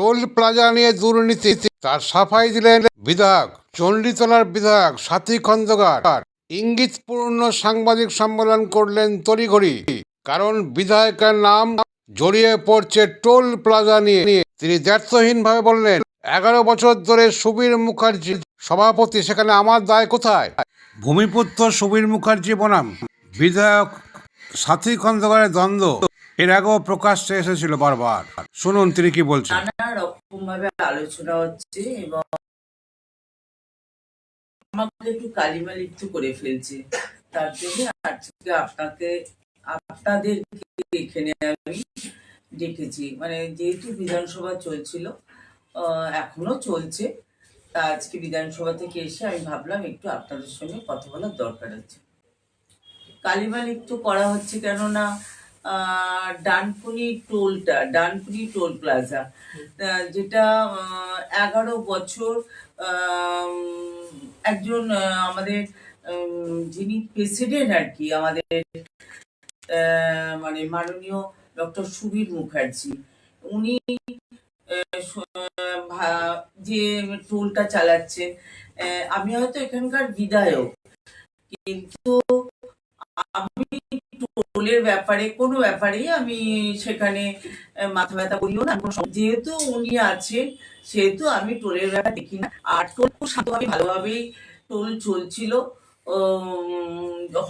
Toll plaza নিয়ে দুর্নীতি। তার সাফাই দিলেন বিধায়ক চণ্ডীতলার বিধায়ক, সাথী খন্দকার। ইঙ্গিতপূর্ণ সাংবাদিক সম্মেলন করলেন তড়িঘড়ি। কারণ বিধায়কের নাম জড়িয়ে পড়ছে টোল প্লাজা নিয়ে। তিনি দ্ব্যর্থহীনভাবে বললেন, এগারো বছর ধরে সুবীর মুখার্জি সভাপতি, সেখানে আমার দায় কোথায়? ভূমিপুত্র সুবীর মুখার্জি বনাম, বিধায়ক সাথী খন্দকারের দ্বন্দ্ব। এর আগেও প্রকাশ্যে এসেছিল বারবার। শুনুন তিনি কি বলছেন। নানা রকম ভাবে আলোচনা হচ্ছে এবং আমাকে একটু কালিমা লিপ্ত করে ফেলছে। তার জন্য আজকে আপনাকে, আপনাদেরকে এখানে আমি ডেকেছি। মানে যেহেতু বিধানসভা চলছিল এখনও চলছে, তা আজকে বিধানসভা থেকে এসে আমি ভাবলাম একটু আপনাদের সঙ্গে কথা বলার দরকার আছে। কালিমা লিপ্ত করা হচ্ছে কেননা ডানকুনি টোলটা, ডানকুনি টোল প্লাজা যেটা এগারো বছর একজন আমাদের যিনি প্রেসিডেন্ট আর কি, আমাদের মানে মাননীয় ডক্টর সুবীর মুখার্জি, উনি যে টোলটা চালাচ্ছে আমি হয়তো এখানকার বিধায়ক, কিন্তু আমি টোলের ব্যাপারে, কোনো ব্যাপারেই আমি সেখানে মাথা ব্যথা করিও না। যেহেতু উনি আছেন, সেহেতু আমি টোলের ব্যাপার দেখি না। আর টোল শান্তভাবে, ভালোভাবেই টোল চলছিল।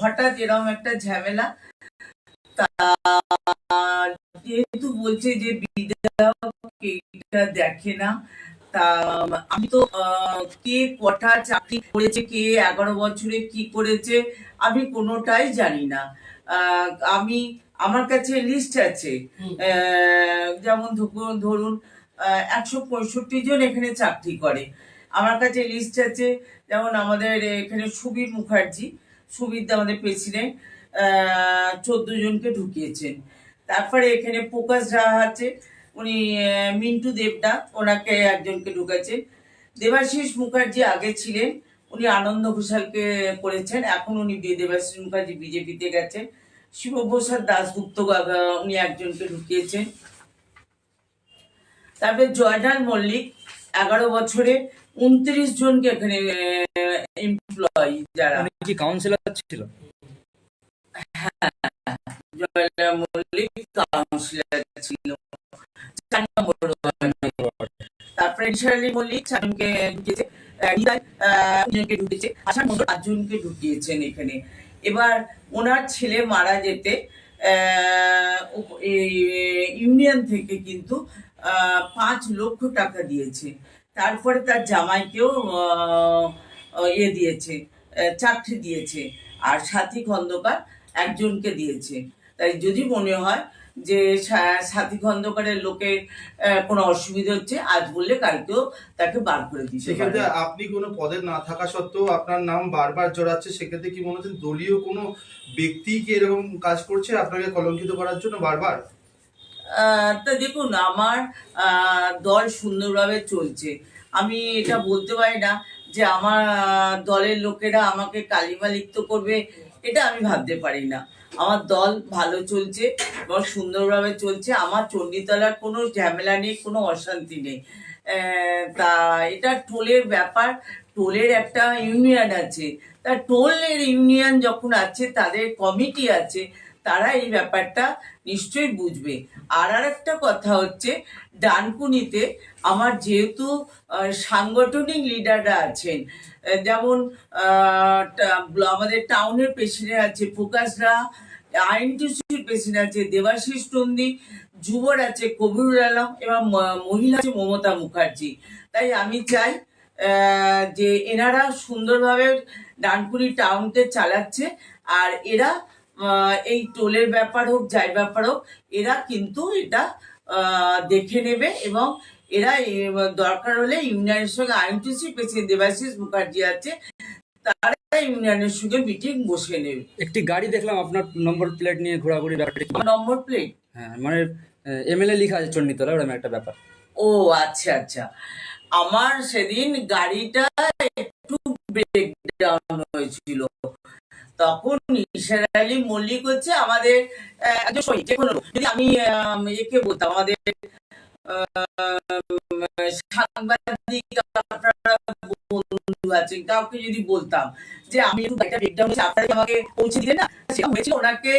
হঠাৎ এরকম একটা ঝামেলা। তা, যেহেতু বলছে যে এটা দেখে না, তা, আমি তো কে কটা চাকরি করেছে, কে এগারো বছরে কি করেছে, আমি কোনোটাই জানি না। আমি আমার কাছে লিস্ট আছে। যেমন ধরুন ধরুন একশো পঁয়ষট্টি জন এখানে চাকরি করে। আমার কাছে লিস্ট আছে যেমন আমাদের এখানে সুবীর মুখার্জি। সুবীর আমাদের প্রেসিডেন্ট চোদ্দ জনকে ঢুকিয়েছেন। তারপরে এখানে প্রকাশ রাহা আছে উনি মিন্টু দেবদা ওনাকে একজনকে ঢুকেছেন দেবাশিস মুখার্জি আগে ছিলেন উনি আনন্দ ঘোষালকে করেছেন। এখন উনি দেবাশিস মুখার্জি বিজেপিতে গেছেন। শিবপ্রসাদ দাসগুপ্ত উনি একজনকে ঢুকিয়েছেন। তারপরে জয়নাল মল্লিক এগারো বছরে উনত্রিশ জনকে এখানে এমপ্লয়ি যারা। কি কাউন্সিলর ছিল? জয়নাল মল্লিক কাউন্সিলর ছিল। তারপরে আলী মল্লিক ঢুকিয়েছে। হৃদয়, আহ, ঢুকিয়েছে মন্ডল পাঁচজনকে ঢুকিয়েছেন এখানে। এবার ওনার ছেলে মারা যেতে ইউনিয়ন থেকে কিন্তু পাঁচ লক্ষ টাকা দিয়েছে। তারপরে তার জামাইকেও আহ, ইয়ে দিয়েছে চাকরি দিয়েছে। আর সাথী খন্দকার একজনকে দিয়েছে। তাই যদি মনে হয় যে সাথী খন্দকারের লোকের কোনো অসুবিধা হচ্ছে আজ বললে কালকেও তাকে বার করে দিতে সেক্ষেত্রে আপনি কোনো পদে না থাকা সত্ত্বেও আপনার নাম বারবার জড়াচ্ছে সেক্ষেত্রে কি মনে হচ্ছে দলীয় কোনো ব্যক্তি কি এরকম কাজ করছে আপনাকে কলঙ্কিত করার জন্য বারবার? আহ, তা দেখুন আমার আহ, দল সুন্দরভাবে চলছে। আমি এটা বলতে পারি না যে আমার দলের লোকেরা আমাকে কালিমা লিপ্ত করবে এটা আমি ভাবতে পারি না। আমার দল ভালো চলছে, এবং সুন্দরভাবে চলছে। আমার চণ্ডীতলার কোনো ঝামেলা নেই, কোনো অশান্তি নেই। তা এটা টোলের ব্যাপার। টোলের একটা ইউনিয়ন আছে। তা টোলের ইউনিয়ন যখন আছে, তাদের কমিটি আছে, তারা এই ব্যাপারটা নিশ্চয়ই বুঝবে। আর আর একটা কথা হচ্ছে, ডানকুনিতে আমার যেহেতু সাংগঠনিক লিডাররা আছেন যেমন আমাদের টাউনের প্রেসিডেন্ট আছে প্রকাশরা আইনটিসির প্রেসিডেন্ট আছে দেবাশিস নন্দী, যুবর আছে কবিরুল আলম, এবং মহিলা আছে মমতা মুখার্জি। তাই আমি চাই যে এনারা সুন্দরভাবে ডানকুনি টাউনকে চালাচ্ছে, আর এরা এই টোলের ব্যাপার হোক, যাই ব্যাপার হোক, এরা কিন্তু এটা দেখে নেবে, এবং এরা দরকার হলে ইউনিয়নের সঙ্গে আইনটিসি প্রেসিডেন্ট দেবাশিস মুখার্জি আছে, তারা ইউনিয়নের সঙ্গে মিটিং বসে নেবে। একটি গাড়ি দেখলাম আপনার নম্বর প্লেট নিয়ে ঘোরাঘুরি ব্যাপারটা নম্বর প্লেট হ্যাঁ মানে এমএলএ লেখা আছে চণ্ডীতলা ওরকম একটা ব্যাপার। ও আচ্ছা আচ্ছা। আমার সেদিন গাড়িটা একটু ব্রেক ডাউন হয়েছিল। তখন নিশার আলী মল্লিক হচ্ছে আমাদের যে কোনো যদি আমি একে বলতাম আমাদের সাংবাদিক আছেন কাউকে যদি বলতাম যে আমি একটু গাড়িটা ব্রেকডাউন হয়েছে আপনারা আমাকে পৌঁছে দিলেন না? সেটা হয়েছিল ওনাকে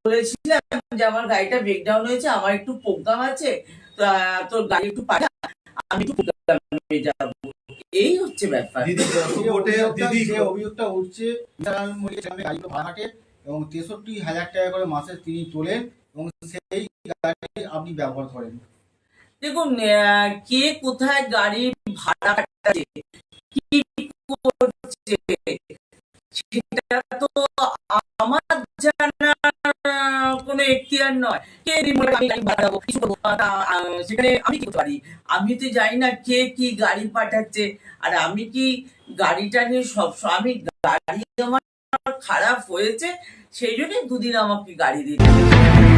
বলেছিলাম যে আমার গাড়িটা ব্রেকডাউন হয়েছে আমার একটু প্রোগ্রাম আছে তা তোর গাড়ি একটু পাঠা আমি একটু প্রোগ্রামে যাব। এই হচ্ছে ব্যাপার। দিদি দিদি যে অভিযোগটা উঠছে এবং তেষট্টি হাজার টাকা করে মাসে তিনি তোলেন এবং সেই গাড়ি আপনি ব্যবহার করেন। দেখুন আহ, কে কোথায় গাড়ি ভাড়া কাটাচ্ছে কি করছে? সেটা তো আমার জানার এখতিয়ার নয়। কে করব, সেখানে আমি কি পারি? আমি তো জানি না কে কি গাড়ি পাঠাচ্ছে। আর আমি কি গাড়িটা নিয়ে সব আমি গাড়ি আমার খারাপ হয়েছে সেই জন্য দুদিন আমাকে গাড়ি দিতে